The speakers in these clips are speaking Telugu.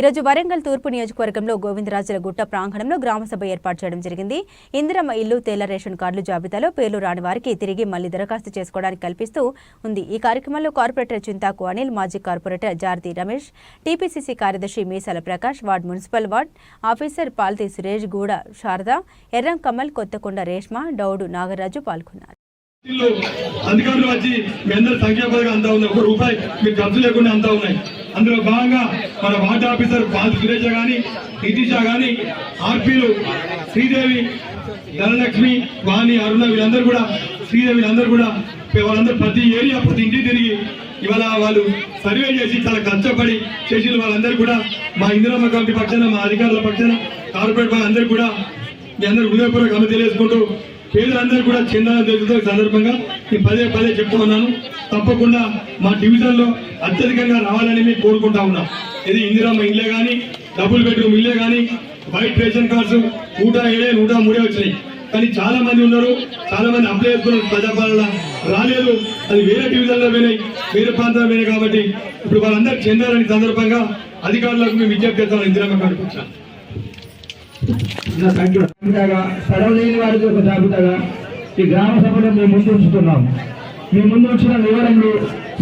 ఈరోజు వరంగల్ తూర్పు నియోజకవర్గంలో గోవిందరాజుల గుట్ట ప్రాంగణంలో గ్రామసభ ఏర్పాటు చేయడం జరిగింది. ఇందిరమ్మ ఇల్లు తేల రేషన్ కార్డుల జాబితాలో పేర్లు రాని వారికి తిరిగి మళ్ళీ దరఖాస్తు చేసుకోవడానికి కల్పిస్తూ ఉంది. ఈ కార్యక్రమంలో కార్పొరేటర్ చింతాకు అనిల్ మాజీ కార్పొరేటర్ జార్తి రమేష్ టీపీసీసీ కార్యదర్శి Meesala Prakash ward municipal ward officer Palthi Suresh Guda Sharada Erram Kamal Kothakonda Reshma డౌడు Nagaraju పాల్గొన్నారు. అధికారులు వచ్చి మీ అందరి సంఖ్యాపరంగా అంతా ఉంది. ఒక రూపాయి మీకు ఖర్చు లేకుండా అంతా ఉన్నాయి. అందులో భాగంగా మన వార్డ్ ఆఫీసర్ పాల్ సురేష గాని నితీష గాని ఆర్పీలు శ్రీదేవి ధనలక్ష్మి వాణి అరుణ వీళ్ళందరూ కూడా శ్రీదేవి వీళ్ళందరూ కూడా వాళ్ళందరూ ప్రతి ఏరియా ప్రతి ఇంటికి తిరిగి ఇవాళ వాళ్ళు సర్వే చేసి చాలా కష్టపడి చేసిన వాళ్ళందరూ కూడా మా ఇందిరమ్మ కమిటీ పక్షాన మా అధికారుల పక్షాన కార్పొరేట్ వాళ్ళందరూ కూడా మీ అందరూ హృదయపూర్వక తెలియజేసుకుంటూ పేదలందరూ కూడా చెందాలని జరుగుతున్న సందర్భంగా నేను పదే పదే చెప్తూ ఉన్నాను. తప్పకుండా మా డివిజన్లో అత్యధికంగా రావాలని మేము కోరుకుంటా ఉన్నాం. ఇది ఇందిరామ్మ ఇల్లే కానీ డబుల్ బెడ్రూమ్ ఇల్లే కానీ వైట్ రేషన్ కార్డ్స్ నూట ఏడే నూట మూడే వచ్చినాయి. కానీ చాలా మంది ఉన్నారు చాలా మంది అప్లై చేసుకున్నారు ప్రజాపాలన రాలేదు. అది వేరే డివిజన్లో పోయినాయి వేరే ప్రాంతాలు పోయినాయి కాబట్టి ఇప్పుడు వాళ్ళందరూ చెందాలని సందర్భంగా అధికారులకు మేము విజ్ఞప్తి చేస్తాం ఇందిరామ్మ కార్డుకు వచ్చాం జాబితాగా లేని వారికి ఒక జాబితాగా ఈ గ్రామ సభలో మేము ముందు ఉంచుతున్నాం. మీ ముందు ఉంచిన వివరణలు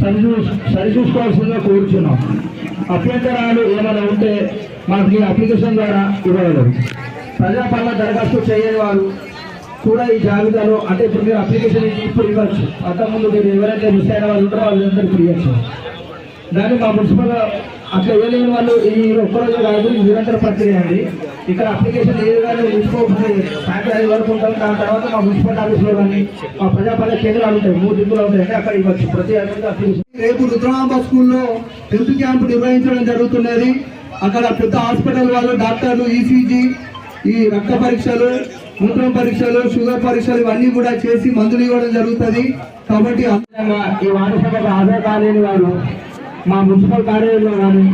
సరిచూ సరిచూసుకోవాల్సిందిగా కోరుచున్నాం. అభ్యంతరాలు ఏమైనా ఉంటే మనకి ఈ అప్లికేషన్ ద్వారా ఇవ్వగలరు. ప్రజాపాలన దరఖాస్తు చేయని వారు కూడా ఈ జాబితాలో అంటే ఇప్పుడు మీరు అప్లికేషన్ ఇప్పుడు ఇవ్వచ్చు. అంతకుముందు మీరు ఎవరైతే మిస్ అయిన వాళ్ళు ఉంటారో వాళ్ళందరికీ ఇవ్వచ్చు. దాన్ని మా మున్సిపల్ అట్లా ఇవ్వలేని వాళ్ళు ఈ ఒక్కరోజు కాదు నిరంతర ప్రక్రియ అండి. ఇక్కడ అప్లికేషన్ ఏ విధంగా తీసుకోకపోతే సాయంత్రం ఐదు వరకు ఉంటాం దాని తర్వాత మా మున్సిపల్ ఆఫీస్లో కానీ మా ప్రజాపాలన కేంద్రాలు ఉంటాయి. మూడు దిక్కులు ఉంటాయి. అక్కడ ఇవ్వచ్చు. ప్రతి అప్లికేషన్ రేపు రుద్రాంబ స్కూల్లో హెల్త్ క్యాంప్ నిర్వహించడం జరుగుతున్నది. అక్కడ పెద్ద హాస్పిటల్ వాళ్ళు డాక్టర్లు ఈసీజీ ఈ రక్త పరీక్షలు మూత్రం పరీక్షలు షుగర్ పరీక్షలు ఇవన్నీ కూడా చేసి మందులు ఇవ్వడం జరుగుతుంది. కాబట్టి ఈ వార్డు సభకు హాజరు కాలేని వారు మా మున్సిపల్ కార్యాలయంలో కానీ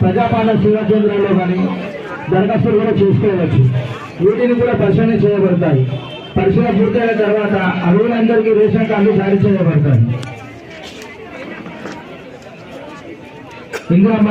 ప్రజాపాలన సేవా కేంద్రాల్లో కానీ దరఖాస్తులు కూడా చేసుకోవచ్చు. వీటిని కూడా పరిశీలన చేయబడతాయి. పరిశీలన పూర్తయిన తర్వాత అర్హులందరికీ రేషన్ కార్డులు జారీ చేయబడతాయి. ఇందిరమ్మ